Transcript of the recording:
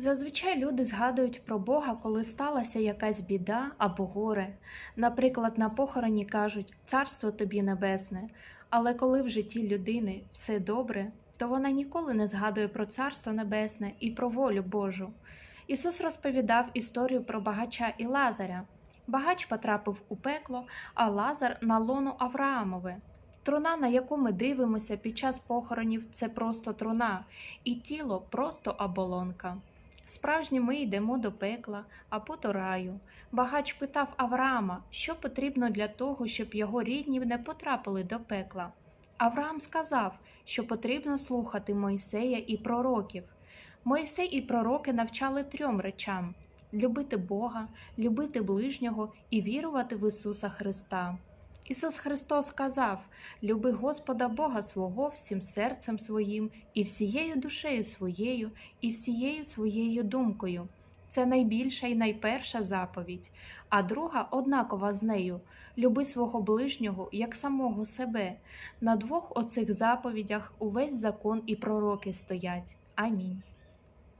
Зазвичай люди згадують про Бога, коли сталася якась біда або горе. Наприклад, на похороні кажуть Царство тобі небесне, але коли в житті людини все добре, то вона ніколи не згадує про Царство Небесне і про волю Божу. Ісус розповідав історію про багача і Лазаря. Багач потрапив у пекло, а Лазар на лону Авраамове. Труна, на яку ми дивимося під час похоронів, це просто труна, і тіло просто оболонка. Справжні ми йдемо до пекла або до раю. Багач питав Авраама, що потрібно для того, щоб його рідні не потрапили до пекла. Авраам сказав, що потрібно слухати Мойсея і пророків. Мойсей і пророки навчали трьом речам: любити Бога, любити ближнього і вірувати в Ісуса Христа. Ісус Христос сказав: Люби Господа Бога свого всім серцем своїм, і всією душею своєю, і всією своєю думкою. Це найбільша і найперша заповідь, а друга однакова з нею люби свого ближнього як самого себе. На двох оцих заповідях увесь закон і пророки стоять. Амінь.